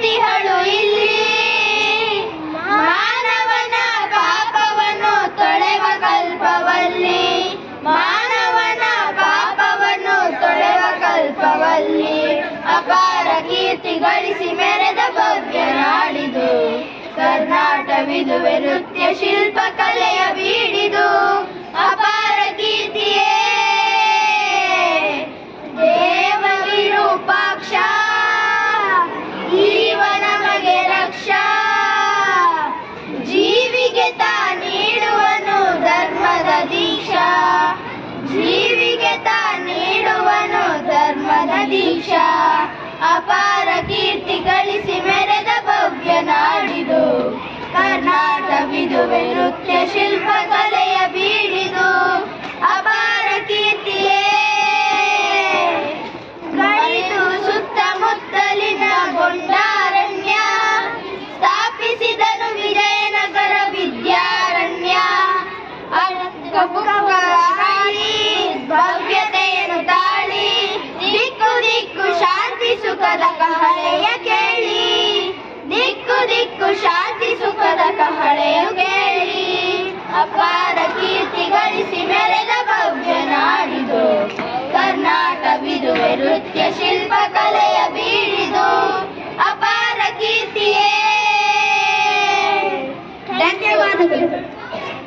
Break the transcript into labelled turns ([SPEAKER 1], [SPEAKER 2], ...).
[SPEAKER 1] ಜ್ಯೋತಿಹಳು ಇಲ್ಲಿ. ಮಾನವನ ಪಾಪವನ್ನು ತೊಳೆವ ಕಲ್ಪವಲ್ಲಿ. ಮಾನವನ ಪಾಪವನ್ನು ತೊಳೆವ ಕಲ್ಪವಲ್ಲಿ. ಅಪಾರ ಕೀರ್ತಿ ಗಳಿಸಿ ಮೆರೆದ ಭವ್ಯ ನಾಡಿದು. ಕರ್ನಾಟವಿದು ನೃತ್ಯ ದೀಕ್ಷಾ ಅಪಾರ ಕಲಕಹ